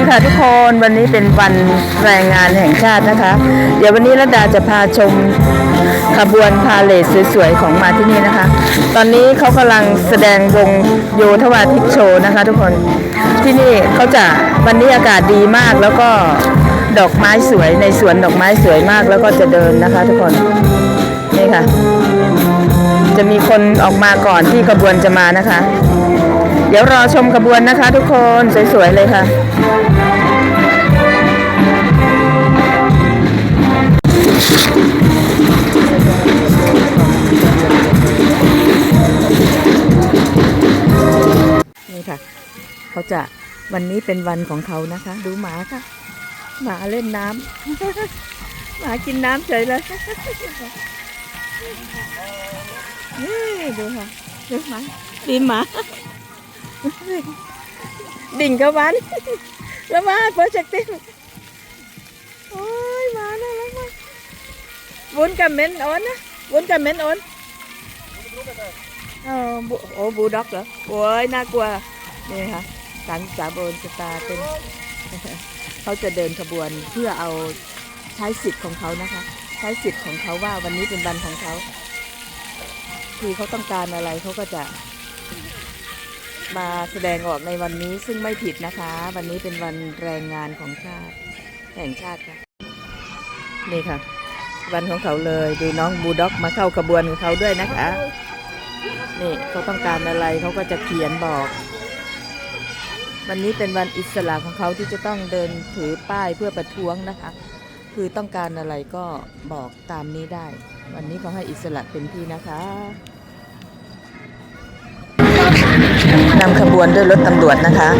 ดีค่ะทุกคนวันนี้เป็นวันแรงงานแห่งชาตินะคะ เดี๋ยววันนี้ระดาจะพาชมขบวนพาเลทสวยๆของมาที่นี่นะคะ ตอนนี้เขากำลังแสดงวงโยธวาทิตโชว์นะคะ ทุกคนที่นี่เขาจะวันนี้อากาศดีมากแล้วก็ดอกไม้สวยในสวนดอกไม้สวยมากแล้วก็จะเดินนะคะ ทุกคนนี่ค่ะ จะมีคนออกมาก่อนที่ขบวนจะมานะคะ เดี๋ยวรอชมขบวนนะคะทุกคนสวยๆเลยค่ะ นี่ค่ะ เขาจะวันนี้เป็นวันของเขานะคะ ดูหมาค่ะ หมาเล่นน้ำหมากินน้ำเฉยเลยนี่ดูค่ะดูหมาดีหมา ดิ่งกับวันแล้วมาโปรเจกต์ติ้งโอ้ยมาน่ารักมากวุ้นกับเมนโอนนะวุ้นกับเมนโอนเออบูโอ้บูด็อกเหรอโอ้ยน่ากลัวนี่ค่ะการสาโบนสตาเป็นเขาจะเดินขบวนเพื่อเอาใช้สิทธิ์ของเขานะคะ ใช้สิทธิ์ของเขาว่าวันนี้เป็นวันของเขา คือเขาต้องการอะไรเขาก็จะ มาแสดงออกในวันนี้ซึ่งไม่ผิดนะคะ วันนี้เป็นวันแรงงานของชาติ แห่งชาติค่ะนี่ค่ะ วันของเขาเลยดูน้องบูด็อกมาเข้าขบวนของเขาด้วยนะคะ นี่เขาต้องการอะไรเขาก็จะเขียนบอก วันนี้เป็นวันอิสระของเขาที่จะต้องเดินถือป้ายเพื่อประท้วงนะคะ คือต้องการอะไรก็บอกตามนี้ได้ วันนี้เขาให้อิสระเต็มที่นะคะ นำขบวนด้วยรถตำรวจนะคะ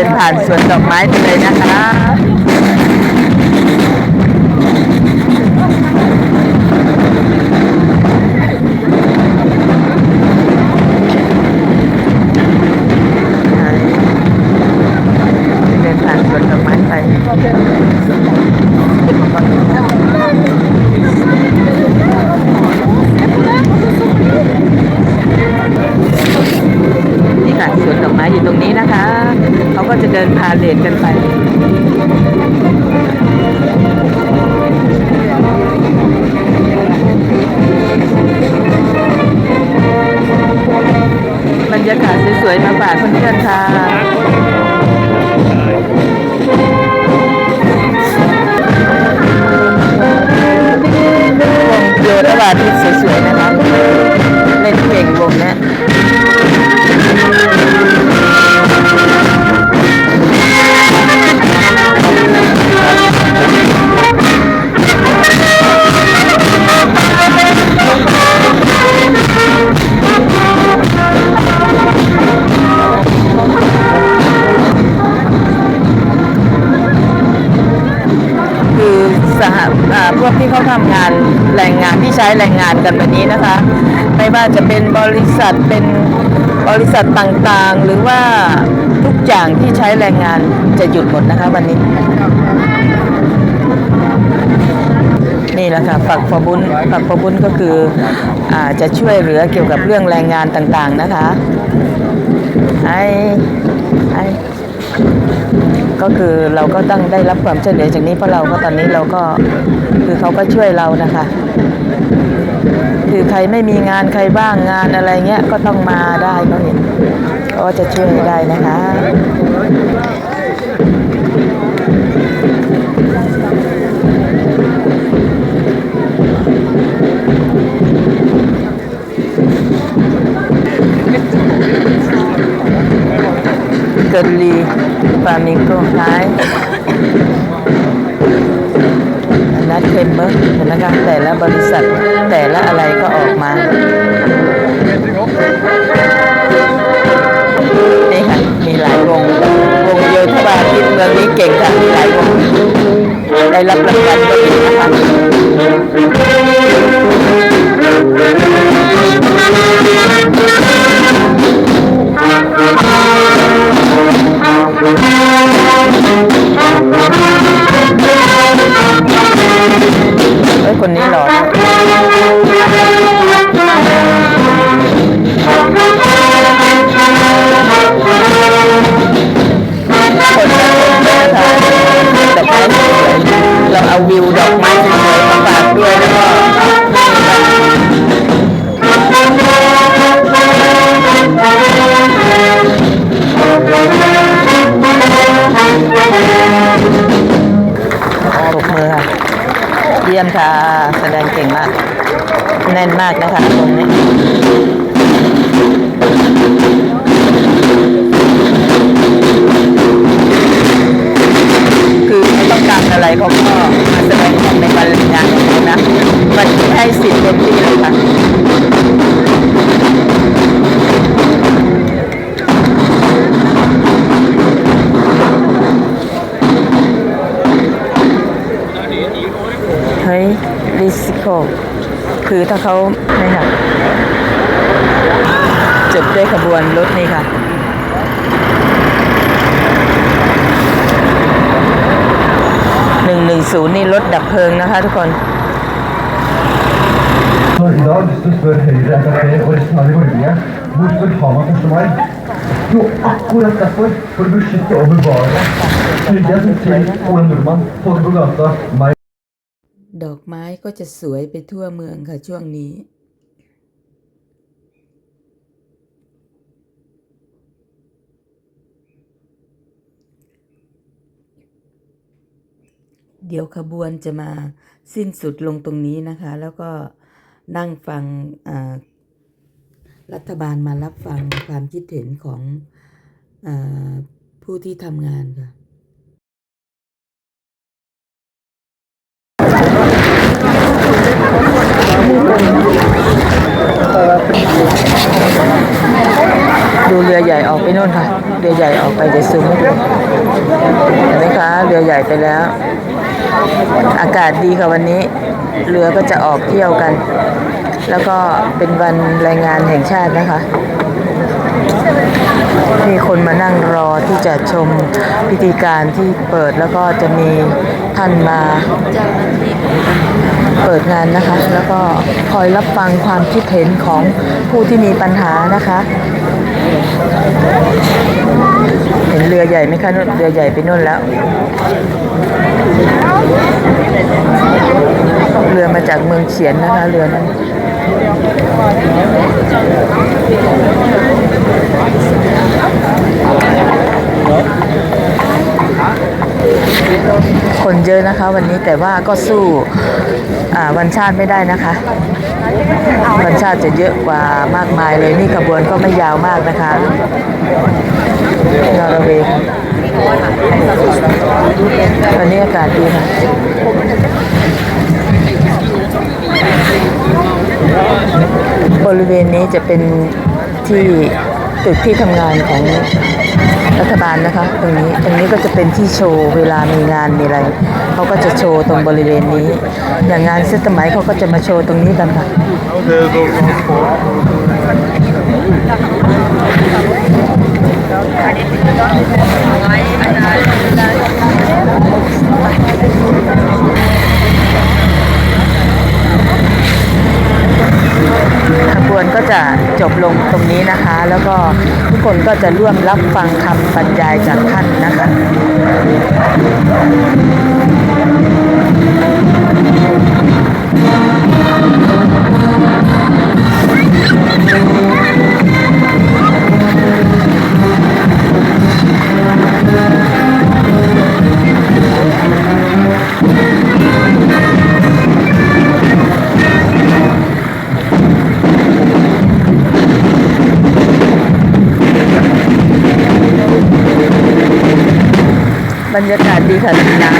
ดินผ่านสวนดอกไม้ไปเลยนะคะ เขาทำงานแรงงานที่ใช้แรงงานกันวันนี้นะคะ ไม่ว่าจะเป็นบริษัทเป็นบริษัทต่างๆ หรือว่าทุกอย่างที่ใช้แรงงานจะหยุดหมดนะคะวันนี้ นี่แหละค่ะฝักฟบุญฝักฟบุญก็คืออาจะช่วยเหลือเกี่ยวกับเรื่องแรงงานต่างๆนะคะไอ้ไอ้ ก็คือเราก็ต้องได้รับความช่วยเหลือจากนี้เพราะเราก็ตอนนี้เราก็คือเขาก็ช่วยเรานะคะ คือใครไม่มีงานใครบ้างงานอะไรเงี้ยก็ต้องมาได้เขาเห็นก็จะช่วยได้นะคะ ฟามิงโกไฮนัดเทมเมอร์เห็นนะคะแต่ละบริษัทแต่ละอะไรก็ออกมานี่ค่ะมีหลายวงวงโยธบาลที่เมืองนี้เก่งค่ะมีหลายวงได้รับรางวัลก็มีนะคะ คือเขาต้องการอะไรเขาก็มาแสดงในวันงานของานะมันนี้ให้สิทธิ์เต็มที่เลยค่ะ เฮ้ยดิสโกคือถ้าเขาไม่ค่ะจบด้วยขบวนรถนี่ค่ะหนึ่งหนึ่งศูนย์นี่รถดับเพลิงนะคะทุกคน Så i dag, hvis du spør Høyre, Frp og resten av de borgerlige hvorfor har man 1. mai? Jo, akkurat derfor. For å beskytte og bevare tryggheten til Ole Nordmann, folk på gata, meg ดอกไม้ก็จะสวยไปทั่วเมืองค่ะช่วงนี้ เดี๋ยวขบวนจะมาสิ้นสุดลงตรงนี้นะคะ แล้วก็นั่งฟังรัฐบาลมารับฟังความคิดเห็นของอผู้ที่ทำงานค่ะ ดูเรือใหญ่ออกไปนู่นค่ะ เรือใหญ่ออกไปเดี๋ยวซูมให้ดูเห็นไหมคะ เรือใหญ่ไปแล้ว อากาศดีค่ะวันนี้ เรือก็จะออกเที่ยวกัน แล้วก็เป็นวันแรงงานแห่งชาตินะคะมีคนมานั่งรอที่จะชมพิธีการที่เปิดแล้วก็จะมีท่านมาเปิดงานนะคะ แล้วก็คอยรับฟังความคิดเห็นของผู้ที่มีปัญหานะคะ เห็นเรือใหญ่ไหมคะนุ่นเรือใหญ่ไปนู่นแล้ว เรือมาจากเมืองเฉียนนะคะเรือนั้น คนเยอะนะคะ วันนี้แต่ว่าก็สู้อ่าวันชาติไม่ได้นะคะวันชาติจะเยอะกว่ามากมายเลยนี่ขบวนก็ไม่ยาวมากนะคะนอร์เวย์ค่ะวันนี้อากาศดีค่ะบริเวณนี้จะเป็นที่ตึกที่ทำงานของ รัฐบาลนะคะ ตรงนี้ตรงนี้ก็จะเป็นที่โชว์เวลามีงานมีอะไรเขาก็จะโชว์ตรงบริเวณนี้ อย่างงานเซตไหมเขาก็จะมาโชว์ตรงนี้กันค่ะขบวน จะจบลงตรงนี้นะคะ แล้วก็ทุกคนก็จะร่วมรับฟังคำบรรยายจากท่านนะคะาก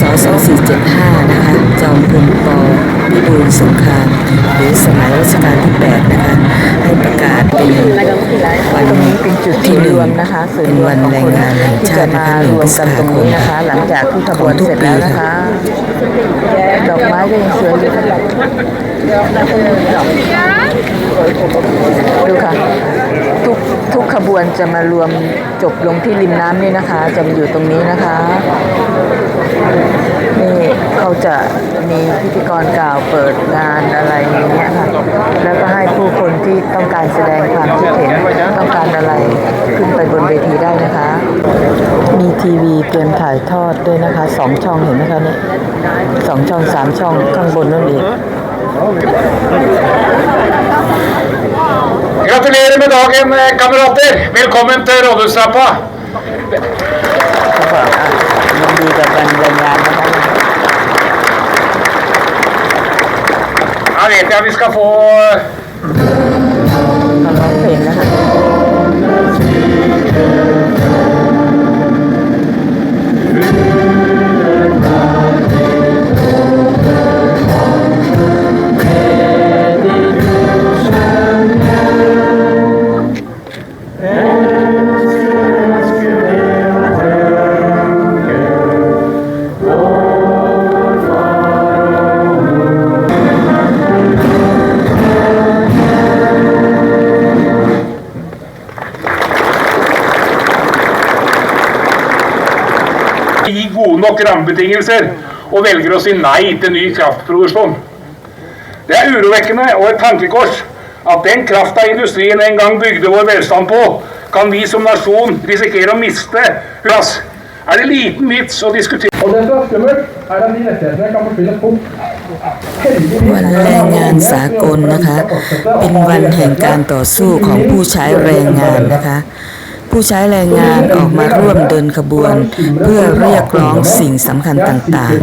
ศ2475 นะคะ จอมพลปพิบูลสงครามหรือสมัยรัชกาลที่ 8 นะคะ ให้ประกาศเป็นวันตรงนี้เป็นจุดที่หนึ่รงวมนะนะคะคะส่ส่ววนนรรววมมขขอองงคคนนที่จะมารวมกันตรงนี้นะคะ หลังจากที่ขบวนเสร็จแล้วนะคะดอกไม้ก็ยังสวยอยู่ดูค่ะ ทุกทุกขบวนจะมารวมจบลงที่ริมน้ำนี่นะคะ จะมาอยู่ตรงนี้นะคะนี่เขาจะมีพิธีกรกล่าวเปิดงานอะไรอย่างเงี้ยค่ะ แล้วก็ให้ผู้คนที่ต้องการแสดงความคิดเห็นต้องการอะไรขึ้นไปบนเวทีได้นะคะ มีทีวีเตรียมถ่ายทอดด้วยนะคะสองช่องเห็นไหมคะนี่สองช่องสามช่องข้างบนนั่นเอง dagen, eh, kamerater. Velkommen til Rådhustrappa. Her vet jeg vi skal få eh, gi gode nok rammebetingelser og velger å si nei til ny kraftproduksjon. Det er urovekkende og et tankekors at den krafta industrien en gang bygde vår velstand på, kan vi som nasjon risikere å miste. Plass. Er det liten vits å diskutere Og det som er skummelt, er at de rettighetene kan forsvinne fort. วันแรงงานสากลนะคะ เป็นวันแห่งการต่อสู้ของผู้ใช้แรงงานนะคะ ผู้ใช้แรงงานออกมาร่วมเดินขบวน เพื่อเรียกร้องสิ่งสำคัญต่าง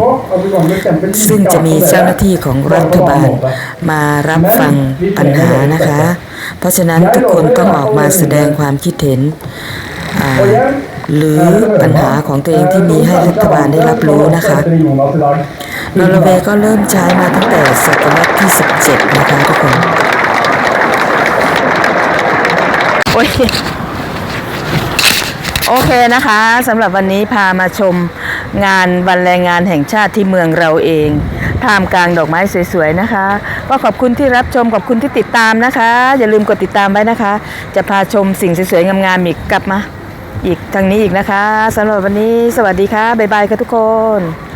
ๆ ซึ่งจะมีเจ้าหน้าที่ของรัฐบาลมารับฟังปัญหานะคะ เพราะฉะนั้นทุกคนต้องออกมาแสดงความคิดเห็นหรือปัญหาของตัวเองที่มีให้รัฐบาลได้รับรู้นะคะนอร์เวย์ก็เริ่มใช้มาตั้งแต่ศตวรรษที่ 17 นะคะทุกคน โอ้ย โอเคนะคะสำหรับวันนี้พามาชมงานวันแรงงานแห่งชาติที่เมืองเราเองท่ามกลางดอกไม้สวยๆนะคะ ก็ขอบคุณที่รับชมขอบคุณที่ติดตามนะคะ อย่าลืมกดติดตามไว้นะคะ จะพาชมสิ่งสวยๆงามๆอีกกลับมา อีกทางนี้อีกนะคะสำหรับวันนี้สวัสดีค่ะบ๊ายบายค่ะทุกคน